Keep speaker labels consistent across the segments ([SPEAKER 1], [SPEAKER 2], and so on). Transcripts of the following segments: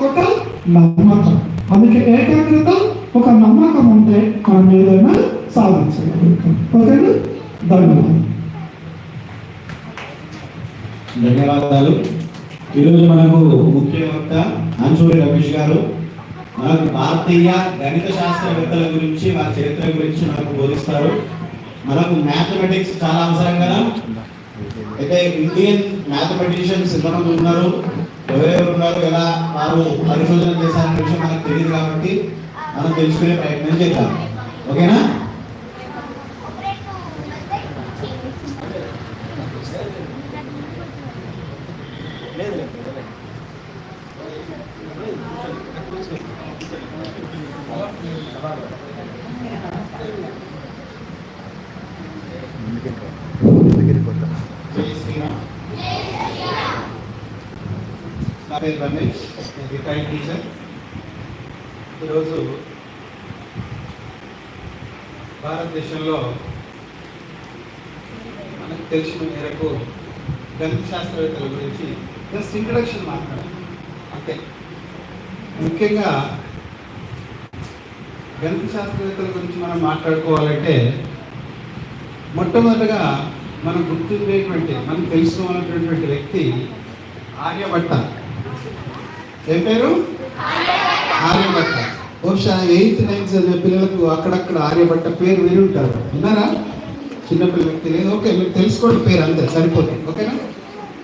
[SPEAKER 1] ఒక నమ్మకం. అందుకే ఏకాగ్రత ఒక నమ్మకం ఉంటే మనం ఏదైనా సాధించగలుగుతాం ఓకేనా? ధన్యవాదాలు.
[SPEAKER 2] ధన్యవాదాలు. ఈరోజు మనకు ముఖ్య వక్త అంచూరి రమేష్ గారు. మనకు భారతీయ గణిత శాస్త్రవేత్తల గురించి వారి చరిత్ర గురించి మనకు బోధిస్తారు. మనకు మ్యాథమెటిక్స్ చాలా అవసరం కదా. అయితే ఇండియన్ మ్యాథమెటిషియన్స్ ఎంతమంది ఉన్నారు? ఎవరెవరు ఉన్నారు ఎలా వారు పరిశోధన చేశారనే విషయం మనకు తెలియదు కాబట్టి మనం తెలుసుకునే ప్రయత్నం చేద్దాం. ఓకేనా? నా పేరు రమేష్ రిటైర్డ్ టీచర్. ఈరోజు భారతదేశంలో మనకు తెలిసిన మేరకు గణిత శాస్త్రవేత్తల గురించి జస్ట్ ఇంట్రడక్షన్ మాట్లాడాలి అంతే. ముఖ్యంగా గణిత శాస్త్రవేత్తల గురించి మనం మాట్లాడుకోవాలంటే మొట్టమొదటగా మనం గుర్తుండేటువంటి మనం తెలుసుకోవాలనేటువంటి వ్యక్తి ఆర్యభట్ట. ఏం పేరు? ఆర్యభట్ట. బహుశా ఎయిత్ నైన్త్ చదివే పిల్లలకు అక్కడక్కడ ఆర్యభట్ట పేరు విని ఉంటారు. విన్నారా? చిన్నపిల్ల వ్యక్తి లేదు. ఓకే మీరు తెలుసుకోండి పేరు అంతే సరిపోతుంది. ఓకేనా?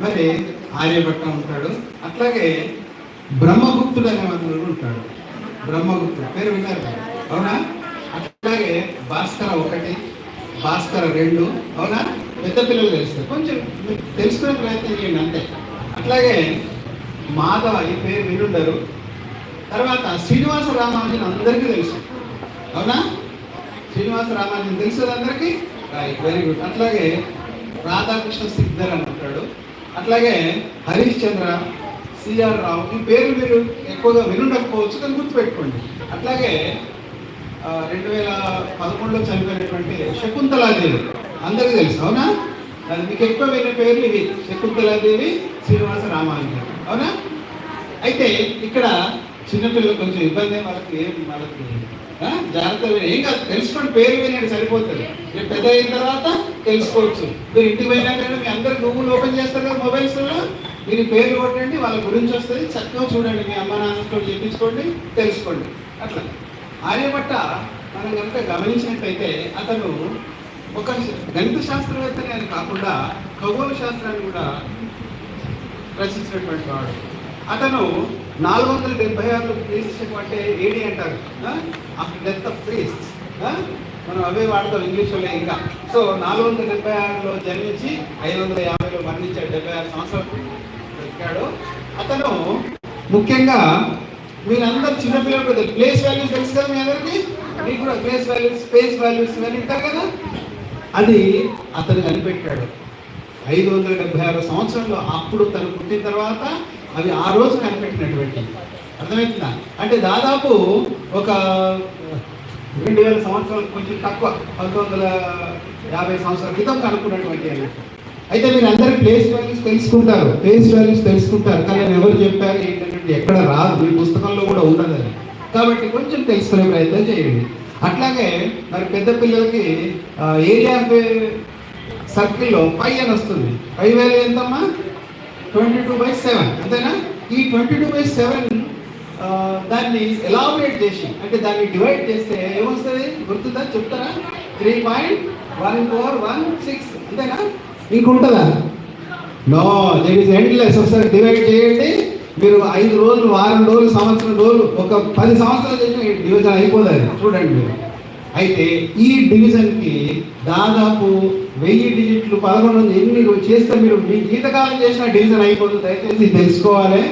[SPEAKER 2] మరి ఆర్యభట్ట ఉంటాడు. అట్లాగే బ్రహ్మగుప్తుడు అనే వాళ్ళు ఉంటాడు. బ్రహ్మగుప్తుడు. పేరు విన్నారు అవునా? అట్లాగే భాస్కర ఒకటి భాస్కర రెండు. అవునా? పెద్ద పిల్లలు తెలుస్తారు. కొంచెం మీరు తెలుసుకునే ప్రయత్నం చేయండి అంతే. అట్లాగే మాధవ ఈ పేరు వినుండరు. తర్వాత శ్రీనివాస రామానుజన్ అందరికీ తెలుసు. అవునా? శ్రీనివాస రామానుజన్ తెలుసు అందరికీ? రైట్ వెరీ గుడ్ అట్లాగే రాధాకృష్ణ సిద్ధర్ అని అంటాడు అట్లాగే హరీష్ చంద్ర సిఆర్ రావు ఈ పేరు మీరు ఎక్కువగా వినుండకపోవచ్చు కానీ గుర్తుపెట్టుకోండి. అట్లాగే రెండు వేల పదకొండులో చనిపోయినటువంటి శకుంతలాదేవి అందరికీ తెలుసు. అవునా? అది మీకు ఎక్కువ వినే పేర్లు ఇవి. శకుంతలాదేవి శ్రీనివాస రామానుజన్ అవునా? అయితే ఇక్కడ చిన్నపిల్లలు కొంచెం ఇబ్బంది వాళ్ళకి ఏం వాళ్ళకి జాగ్రత్త ఏం కాదు తెలుసుకోండి పేరు వినాడు సరిపోతుంది. రేపు పెద్ద అయిన తర్వాత తెలుసుకోవచ్చు. మీరు ఇంటికి పోయినాకైనా మీ అందరు గూగుల్ ఓపెన్ చేస్తారు కదా మొబైల్స్లో మీరు పేరు పేర్లు కొట్టండి వాళ్ళ గురించి వస్తుంది. చక్కగా చూడండి మీ అమ్మ నాన్నతో చెప్పించుకోండి తెలుసుకోండి. అట్లా. ఆర్యభట్ట మనం కనుక గమనించినట్టయితే అతను ఒక గణిత శాస్త్రవేత్తనే అని కాకుండా ఖగోళ శాస్త్రాన్ని కూడా రచించినటువంటి వాడు. అతను నాలుగు వందల డెబ్బై ఆరులో క్రీస్తు అంటే ఏడి అంటారు. ఆఫ్టర్ డెత్ ఆఫ్ క్రీస్త్ మనం అవే వాడతాం ఇంగ్లీష్లో ఇంకా. సో నాలుగు వందల డెబ్బై ఆరులో జన్మించి ఐదు వందల యాభైలో మరణించాడు. డెబ్బై ఆరు సంవత్సరాలు బ్రతికాడు. అతను ముఖ్యంగా మీరందరూ చిన్నపిల్లలు ప్లేస్ వాల్యూస్ తెలుసు కదా మీ అందరికీ? మీకు కూడా ప్లేస్ వాల్యూస్ స్పేస్ వాల్యూస్ ఇవన్నీ ఉంటారు కదా? అది అతను కనిపెట్టాడు. ఐదు వందల డెబ్బై ఆరు సంవత్సరంలో అప్పుడు తను పుట్టిన తర్వాత అవి ఆ రోజు కనిపెట్టినటువంటి. అర్థమవుతుందా అంటే దాదాపు ఒక రెండు వేల సంవత్సరాలకు కొంచెం తక్కువ పంతొమ్మిది వందల యాభై సంవత్సరాల క్రితం కనుక్కున్నటువంటి అయితే మీరు అందరు ప్లేస్ వాల్యూస్ తెలుసుకుంటారు ప్లేస్ వాల్యూస్ తెలుసుకుంటారు కానీ ఎవరు చెప్పారు ఏంటంటే ఎక్కడ రాదు మీ పుస్తకంలో కూడా ఉండదు అది కాబట్టి కొంచెం తెలుసుకునే ప్రయత్నం చేయండి. అట్లాగే మరి పెద్ద పిల్లలకి ఏరియా సర్కిల్లో పై అని వస్తుంది. పై వాల్యూ ఎంతమ్మా? ట్వంటీ టూ బై సెవెన్ అంతేనా? ఈ ట్వంటీ టూ బై సెవెన్ దాన్ని ఎలాబరేట్ చేసి అంటే దాన్ని డివైడ్ చేస్తే ఏమొస్తుంది? గుర్తుందా? చెప్తారా? Three point one four one six అంతేనా? ఇంకుంటుందా నో దేర్ ఇస్ ఎండ్లెస్ ఒకసారి డివైడ్ చేయండి. మీరు ఐదు రోజులు వారం రోజులు సంవత్సరం రోజులు ఒక పది సంవత్సరాలు చేసిన డివిజన్ అయిపోతుంది చూడండి మీరు. అయితే ఈ డివిజన్కి దాదాపు వెయ్యి డిజిట్లు పదకొండు వందలు ఎన్ని చేస్తే మీరు మీ జీతకాలం చేసిన డివిజన్ అయిపోతుంది. దయచేసి తెలుసుకోవాలి.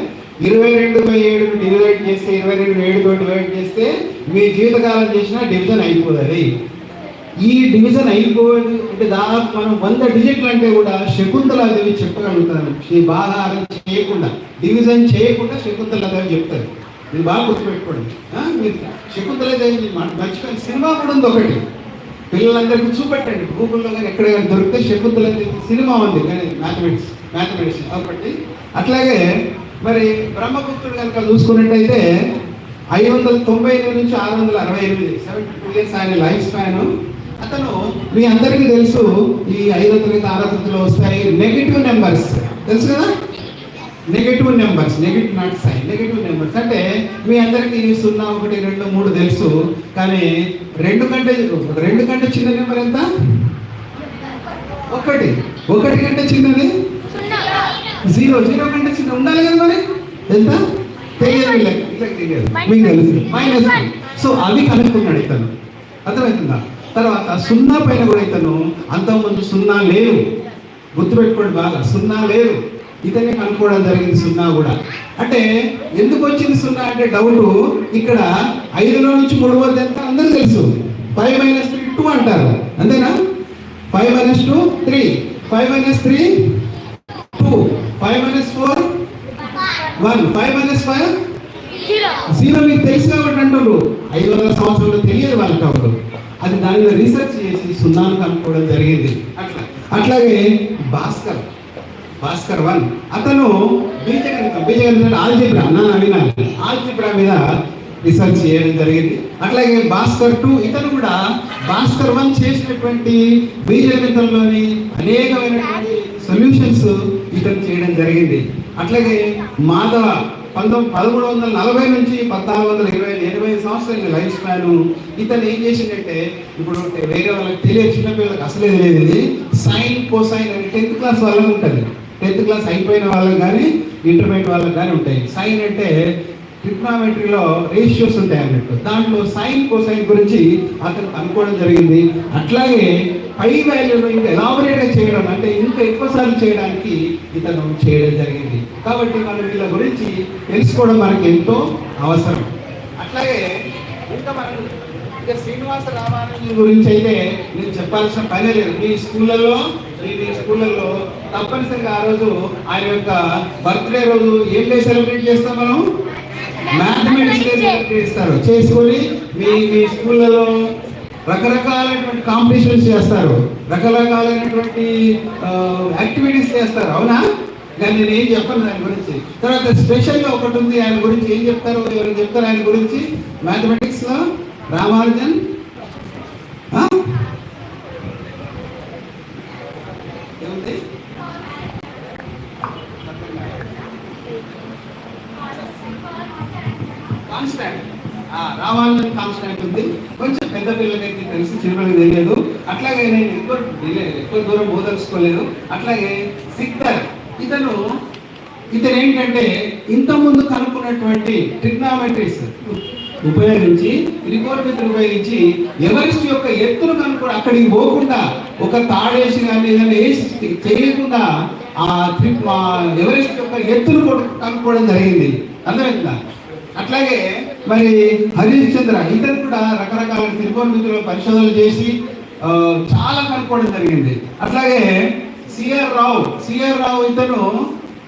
[SPEAKER 2] ఇరవై రెండు బై ఏడు డివైడ్ చేస్తే ఇరవై రెండు ఏడుతో డివైడ్ చేస్తే మీ జీవితకాలం చేసిన డివిజన్ అయిపోతుంది. ఈ డివిజన్ అయిపోయింది అంటే దాదాపు మనం వంద డిజిట్లు అంటే కూడా శకుంతలాదేవి చెప్పగలుగుతాను ఈ బాగా చేయకుండా డివిజన్ చేయకుండా శకుంతలాదేవి చెప్తారు. ఇది బాగా గుర్తుపెట్టుకోండి. మీరు మీరు శకుంతలాదేవి మర్చిపోయిన సినిమా కూడా ఉంది ఒకటి. పిల్లలందరికీ చూపెట్టండి. గూగుల్లో కానీ ఎక్కడ దొరికితే శకుంతలాదేవి సినిమా ఉంది. కానీ మ్యాథమెటిక్స్ మ్యాథమెటిక్స్ కాబట్టి. అట్లాగే మరి బ్రహ్మగుప్తుడు కనుక చూసుకున్నట్టయితే ఐదు వందల తొంభై ఎనిమిది నుంచి ఆరు వందల అరవై ఎనిమిది సెవెంటీ టూ ఇయర్స్ ఆయన లైఫ్ స్పాన్ అతను మీ అందరికీ తెలుసు ఈ ఐదు వందల ఆరు వందలు వస్తాయి నెగిటివ్ నెంబర్స్ తెలుసు కదా? Negative numbers negative not sign negative numbers అంటే మీ అందరికీ సున్నా ఒకటి రెండు మూడు తెలుసు. కానీ రెండు కంటే రెండు కంటే చిన్న నెంబర్ ఎంత? ఒకటి. ఒకటి కంటే చిన్నది? జీరో జీరో కంటే చిన్న ఉండాలి కదా మరి? ఎంత? తెలియదు. మీకు తెలుసు. మైనస్ సో అది కనుక్కున్నాడు ఇతను. అర్థమవుతుందా తర్వాత సున్నా పైన కూడా ఇతను అంతకుముందు సున్నా లేరు గుర్తుపెట్టుకోండి బాగా. సున్నా లేరు ఇతనే కనుక్కోవడం జరిగింది సున్నా కూడా. అంటే ఎందుకు వచ్చింది సున్నా అంటే డౌట్ ఇక్కడ ఐదులో నుంచి మూడు వద్ద ఎంత అందరూ తెలుసు. ఫైవ్ మైనస్ త్రీ టూ అంటారు. అంతేనా? Five minus two three five minus three two five minus four one five minus five zero మీకు తెలుసు కాబట్టి అంటారు ఐదు వందల సంవత్సరాలు తెలియదు వాళ్ళకి అప్పుడు. అది దాని మీద రీసెర్చ్ చేసి సున్నాను కనుక్కోవడం జరిగింది. అట్లా. అట్లాగే భాస్కర్. భాస్కర్ వన్. అతను బీజగణితం బీజగణితం ఆల్జిబ్రా నా వినాలి ఆల్జిబ్రా మీద రీసెర్చ్ చేయడం జరిగింది. అట్లాగే భాస్కర్ టూ ఇతను కూడా భాస్కర్ వన్ చేసినటువంటి బీజగణితంలోని అనేకమైనటువంటి సొల్యూషన్స్ ఇతను చేయడం జరిగింది. అట్లాగే మాధవ పంతొమ్మిది పదమూడు వందల నలభై నుంచి పద్నాలుగు వందల ఇరవై ఎనభై సంవత్సరాల లైఫ్ స్పాన్ ఇతను ఏం చేసిందంటే ఇప్పుడు వేరే వాళ్ళకి తెలియదు చిన్నపిల్లలకు అసలే తెలియదు సైన్ కోసైన్ అని టెన్త్ క్లాస్ వాళ్ళకి ఉంటుంది. టెన్త్ క్లాస్ అయిపోయిన వాళ్ళకి కానీ ఇంటర్మీడియట్ వాళ్ళకి కానీ ఉంటాయి. సైన్ అంటే ట్రిగ్నామెట్రీలో రేషియోస్ ఉంటాయి అన్నట్టు. దాంట్లో సైన్ కోసైన్ గురించి అతను అనుకోవడం జరిగింది. అట్లాగే పై వాల్యూను ఇంకా ఎలాబరేట్గా చేయడం అంటే ఇంకా ఎక్కువసార్లు చేయడానికి ఇతను చేయడం జరిగింది. కాబట్టి మనం వీళ్ళ గురించి తెలుసుకోవడం మనకి ఎంతో అవసరం. అట్లాగే ఇంకా మనం ఇంకా శ్రీనివాస రామానుజన్ గురించి అయితే నేను చెప్పాల్సిన పని లేదు. మీ స్కూళ్ళల్లో మీ మీ స్కూళ్ళల్లో తప్పనిసరిగా ఆ రోజు ఆయన యొక్క బర్త్డే రోజు ఏం డే సెలబ్రేట్ చేస్తాం మనం? మ్యాథమెటిక్స్ డే సెలబ్రేట్ చేస్తారు? చేసుకొని మీ మీ స్కూళ్ళలో రకరకాలైనటువంటి కాంపిటీషన్స్ చేస్తారు. రకరకాలైనటువంటి యాక్టివిటీస్ చేస్తారు. అవునా? కానీ నేను ఏం చెప్పను దాని గురించి. తర్వాత స్పెషల్గా ఒకటి ఉంది. ఆయన గురించి ఏం చెప్తారు ఎవరు చెప్తారు ఆయన గురించి మ్యాథమెటిక్స్లో రామానుజన్? ఆ? ఏముంది? కాన్స్టాంట్. రామానుజన్ కాన్స్టాంట్ ఉంది. కొంచెం పెద్ద పిల్లలకైతే తెలిసి చిన్నపిల్లలకి తెలియదు. అట్లాగే నేను ఎక్కువ ఎక్కువ దూరం పోదలుచుకోలేదు అట్లాగే సిక్తర్ ఇతను ఇతను ఏంటంటే ఇంతకుముందు కనుక్కున్నటువంటి ట్రిగ్నామెట్రీస్. ఉపయోగించి రికోర్డ్ ఉపయోగించి ఎవరెస్ట్ యొక్క ఎత్తును కనుక్కో అక్కడికి పోకుండా ఒక తాడేసి కానీ ఏదైనా వేసి చేయకుండా ఆ ట్రిప్ ఆ ఎవరెస్ట్ యొక్క ఎత్తును కనుక్కోవడం జరిగింది. అందరికీ అట్లాగే మరి హరీష్ చంద్ర ఇతను కూడా రకరకాల త్రికోణమితులు పరిశోధనలు చేసి చాలా కనుక్కోవడం జరిగింది. అట్లాగే సిఆర్ రావు సిఆర్ రావు ఇతను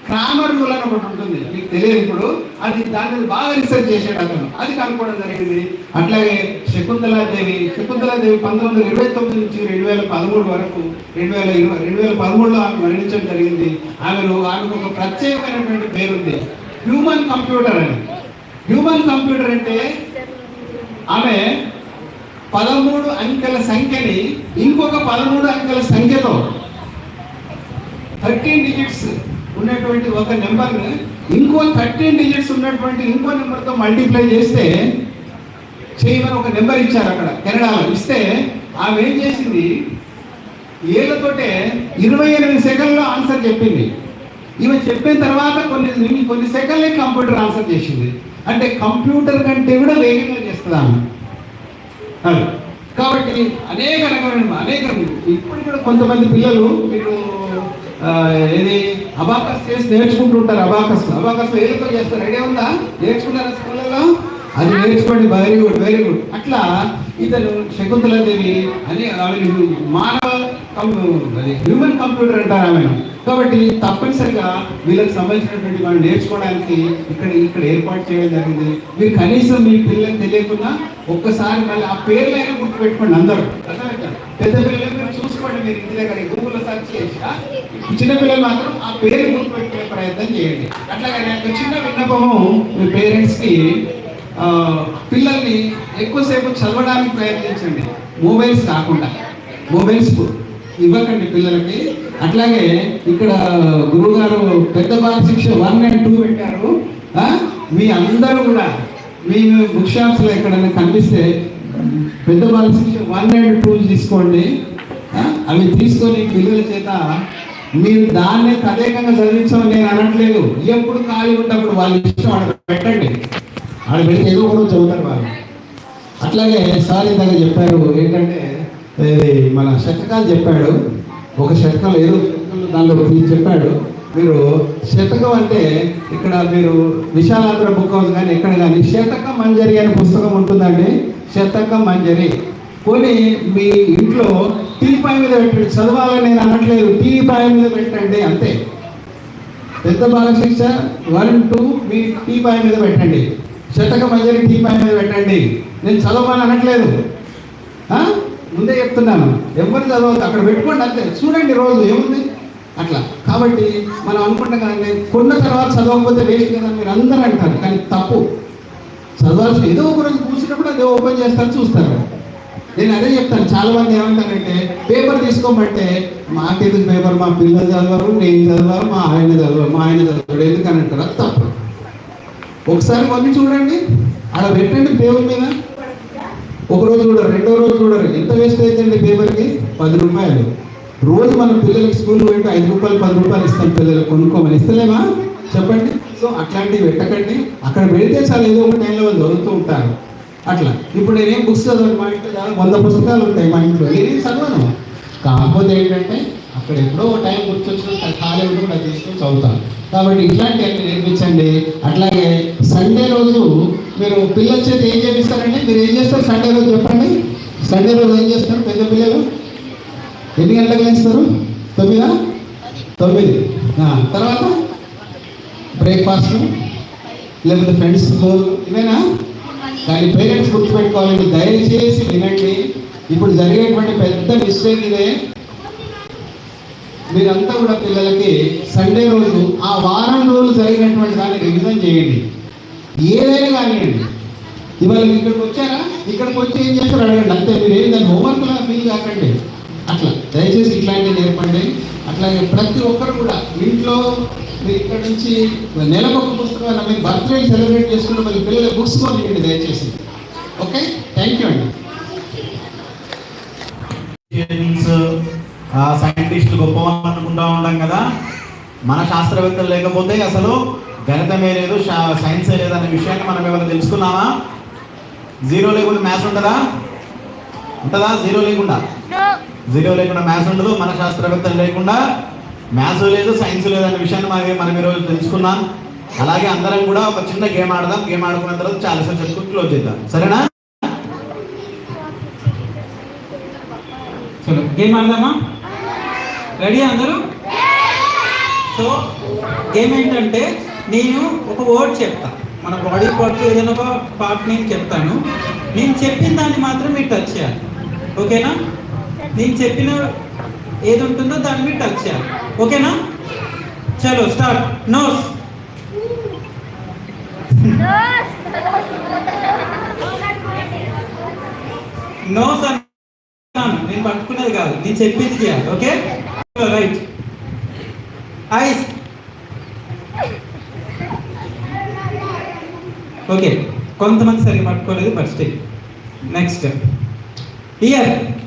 [SPEAKER 2] క్రామర్ రూల్ అని ఒకటి ఉంటుంది. మీకు తెలియదు ఇప్పుడు. అది దాని మీద బాగా రీసెర్చ్ చేసాడు అతను. అది కనుక్కోవడం జరిగింది. అట్లాగే శకుంతలాదేవి శకుంతలాదేవి పంతొమ్మిది వందల ఇరవై తొమ్మిది నుంచి రెండు వేల పదమూడు వరకు రెండు వేల ఇరవై రెండు వేల పదమూడులో ఆమె మరణించడం జరిగింది. ఆమెను ఆమెకు ఒక ప్రత్యేకమైనటువంటి పేరుంది. హ్యూమన్ కంప్యూటర్ అని. హ్యూమన్ కంప్యూటర్ అంటే ఆమె పదమూడు అంకెల సంఖ్యని ఇంకొక పదమూడు అంకెల సంఖ్యతో థర్టీన్ డిజిట్స్ ఉన్నటువంటి ఒక నెంబర్ని ఇంకో థర్టీన్ డిజిట్స్ ఉన్నటువంటి ఇంకో నెంబర్తో మల్టిప్లై చేస్తే చేయమని ఒక నెంబర్ ఇచ్చారు అక్కడ కెనడాలో. ఇస్తే ఆమె ఏం చేసింది? ఏళ్ళతోటే ఇరవై ఎనిమిది సెకండ్లో ఆన్సర్ చెప్పింది. ఈమె చెప్పిన తర్వాత కొన్ని కొన్ని సెకండ్లే కంప్యూటర్ ఆన్సర్ చేసింది. అంటే కంప్యూటర్ కంటే కూడా వేగంగా చేస్తుంది ఆమె. కాబట్టి అనేక రకమైన అనేక ఇప్పుడు కూడా కొంతమంది పిల్లలు మీరు ఏది? అబాకస్ చేసి నేర్చుకుంటుంటారు అబాకస్. అబాకస్ ఏళ్ళతో చేస్తారు? ఐడియా ఉందా? నేర్చుకుంటారా స్కూళ్ళలో? అది నేర్చుకోండి వెరీ గుడ్ వెరీ గుడ్ అట్లా ఇతను శకుంతలాదేవి అని ఆమె మానవ అది హ్యూమన్ కంప్యూటర్ అంటారు ఆమెను. కాబట్టి తప్పనిసరిగా వీళ్ళకి సంబంధించినటువంటి మనం నేర్చుకోవడానికి ఇక్కడ ఇక్కడ ఏర్పాటు చేయడం జరిగింది. మీరు కనీసం మీ పిల్లలకు తెలియకుండా ఒక్కసారి మళ్ళీ ఆ పేర్లైనా గుర్తుపెట్టుకోండి అందరూ? పెద్ద పిల్లలు మీరు మీరు ఇంటి దగ్గర గూగుల్లో సెర్చ్ చేసి చిన్నపిల్లలు మాత్రం ఆ పేరు గుర్తుపెట్టుకునే ప్రయత్నం చేయండి. అట్లాగే నాకు చిన్న విన్నపము మీ పేరెంట్స్కి పిల్లల్ని ఎక్కువసేపు చదవడానికి ప్రయత్నించండి. మొబైల్స్ కాకుండా. మొబైల్స్ ఇవ్వకండి పిల్లలకి. అట్లాగే ఇక్కడ గురువుగారు పెద్ద బాల శిక్ష వన్ అండ్ టూ పెట్టారు. మీ అందరూ కూడా మీ బుక్ షాప్స్లో ఎక్కడైనా కనిపిస్తే పెద్ద బాల శిక్ష వన్ అండ్ టూ తీసుకోండి. అవి తీసుకొని పిల్లల చేత మీరు దాన్నే తదేకంగా చదివించమని నేను అనట్లేదు. ఎప్పుడు ఖాళీ ఉన్నప్పుడు వాళ్ళు ఇష్టం ఆడ పెట్టండి. ఆడ పెడితే ఏదో కూడా చదువుతారు వాళ్ళు. అట్లాగే సార్ ఇందాక చెప్పారు ఏంటంటే మన శతకాలు చెప్పాడు. ఒక శతకం ఏదో దానిలో ఒకటి చెప్పాడు. మీరు శతకం అంటే ఇక్కడ మీరు విశాలాంధ్ర బుక్ హౌస్ కానీ ఎక్కడ కానీ శతక మంజరి అనే పుస్తకం ఉంటుందండి. శతక మంజరి. పోనీ మీ ఇంట్లో టీపాయ్ మీద పెట్టండి చదవాలని నేను అనట్లేదు. టీపాయ్ మీద పెట్టండి అంతే. పెద్ద బాలశిక్ష వన్ టూ మీ టీపాయ్ మీద పెట్టండి. శతక టీ పాయ మీద పెట్టండి. నేను చదవమని అనట్లేదు. ముందే చెప్తున్నాను. ఎవరు చదవద్దు. అక్కడ పెట్టుకోండి అంతే. చూడండి రోజు ఏముంది? అట్లా. కాబట్టి మనం అనుకుంటాం కానీ కొన్న తర్వాత చదవకపోతే వేస్ట్ కదా మీరు అందరూ అంటారు. కానీ తప్పు. చదవాల్సిన ఏదో ఒక రోజు కూర్చున్నప్పుడు అది ఓపెన్ చేస్తారు చూస్తారు. నేను అదే చెప్తాను. చాలా మంది ఏమంటారంటే పేపర్ తీసుకోమంటే మాకెందుకు పేపర్ మా పిల్లలు చదవరు నేను చదవరు మా ఆయన చదవరు మా ఆయన చదవరు ఎందుకని అంటారు? అది తప్పు. ఒకసారి మళ్ళీ చూడండి. అలా పెట్టండి పేపర్ మీద. ఒక రోజు చూడరు రెండో రోజు చూడరు. ఎంత వేస్ట్ అవుతుంది పేపర్కి పది రూపాయలు. రోజు మన పిల్లలకి స్కూల్ పోయి ఐదు రూపాయలు పది రూపాయలు ఇస్తాం పిల్లలు. కొనుక్కోమని ఇస్తలేమా? చెప్పండి. సో అట్లాంటివి పెట్టకండి. అక్కడ పెడితే చాలా ఏదో ఒక టైంలో వాళ్ళు చదువుతూ ఉంటారు. అట్లా. ఇప్పుడు నేనేం బుక్స్ చదవను? మా ఇంట్లో చాలా వంద పుస్తకాలు ఉంటాయి మా ఇంట్లో. నేనేం చదవను? కాకపోతే ఏంటంటే అక్కడ ఎప్పుడో ఒక టైం గుర్తొచ్చినట్టు ఖాళీ ఉంటుంది అది తీసుకొని చదువుతాను. కాబట్టి ఇట్లాంటివన్నీ నేర్పించండి. అట్లాగే సండే రోజు మీరు పిల్లల చేతి ఏం చేపిస్తారండి? మీరు ఏం చేస్తారు సండే రోజు చెప్పండి. సండే రోజు ఏం చేస్తారు పెద్ద పిల్లలు? ఎన్ని గంటలకు లేస్తారు? తొమ్మిదా? తొమ్మిది. తర్వాత బ్రేక్ఫాస్ట్ లేకపోతే ఫ్రెండ్స్ ఇవేనా? దాని పేరెంట్స్ గుర్తుపెట్టుకోవాలని దయచేసి వినండి. ఇప్పుడు జరిగేటువంటి పెద్ద మిస్టేక్ ఇదే. మీరంతా కూడా పిల్లలకి సండే రోజు ఆ వారం రోజులు జరిగినటువంటి దాన్ని రివిజన్ చేయండి. ఏదైనా కానివ్వండి. ఇవాళ ఇక్కడికి వచ్చారా? ఇక్కడికి వచ్చి ఏం చేస్తారు? అడగండి. అంతే మీరు ఏం దాన్ని హోంవర్క్ లా ఫీల్ కాకండి. అట్లా. దయచేసి ఇట్లాంటివి నేర్పండి. అట్లాగే ప్రతి ఒక్కరు కూడా ఇంట్లో మీరు ఇక్కడ నుంచి నెలకు ఒక పుస్తకాలు మీరు బర్త్డే సెలబ్రేట్ చేసుకుంటే మరి పిల్లల బుక్స్ కొనియండి దయచేసి. ఓకే? థ్యాంక్ యూ అండి.
[SPEAKER 3] సైంటిస్టులు గొప్ప అనుకుంటా ఉంటాం కదా. మన శాస్త్రవేత్తలు లేకపోతే అసలు గణితమే లేదు సైన్సే లేదు అనే విషయాన్ని మనం ఏమైనా తెలుసుకున్నామా? జీరో లేకుండా మ్యాథ్స్ ఉంటుందా? ఉంటుందా? జీరో లేకుండా? జీరో లేకుండా మ్యాథ్స్ ఉండదు. మన శాస్త్రవేత్తలు లేకుండా మ్యాథ్స్ లేదు సైన్స్ లేదు అనే విషయాన్ని మనం మనం ఈరోజు తెలుసుకున్నాం అలాగే అందరం కూడా ఒక చిన్న గేమ్ ఆడదాం. గేమ్ ఆడుకున్న తర్వాత చాలాసేపు చెప్పుకుని క్లోజ్ చేద్దాం. సరేనా?
[SPEAKER 4] చలో గేమ్ ఆడదామా? రెడీ అందరూ? సో గేమ్ ఏంటంటే నేను ఒక వర్డ్ చెప్తా. మన బాడీ పార్ట్ ఏదైనా ఒక పార్ట్ నేను చెప్తాను. నేను చెప్పిన దాన్ని మాత్రం మీరు టచ్ చేయాలి. ఓకేనా? నేను చెప్పిన ఏది ఉంటుందో దాన్ని మీద టచ్ చేయాలి. ఓకేనా? చలో స్టార్ట్. నోస్. నోస్ అన్నాను. నేను పట్టుకునేది కాదు. నేను చెప్పింది చేయాలి. ఓకే? రైట్. ఐస్. ఓకే. కొంతమంది సరిగ్గా పట్టుకోలేదు first next. Year.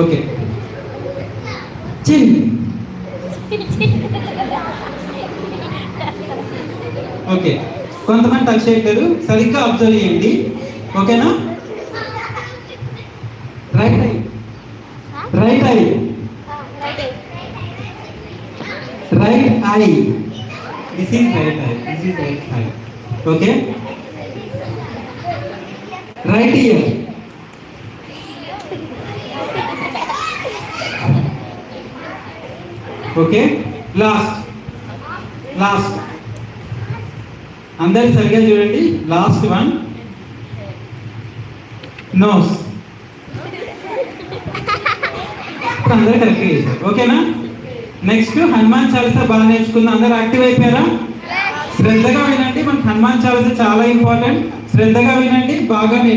[SPEAKER 4] Okay. Chin. Okay. కొంతమంది టచ్ చేయట్లేదు. సరిగ్గా అబ్జర్వ్ చేయండి. ఓకేనా? Right eye. Right eye. Right eye. This is right eye this is right eye okay? Right ear. Okay? Last last అందరు సరిగా చూడండి. లాస్ట్ వన్ నోస్ అందరూ కరెక్ట్గా చేశారు. ఓకేనా? నెక్స్ట్ హనుమాన్ చాలీసా బాగా నేర్చుకుందాం. అందరూ యాక్టివ్ అయిపోయారా? శ్రద్ధగా వినండి. మనకు హనుమాన్ చాలీసా చాలా ఇంపార్టెంట్ శ్రద్ధగా వినండి. బాగా.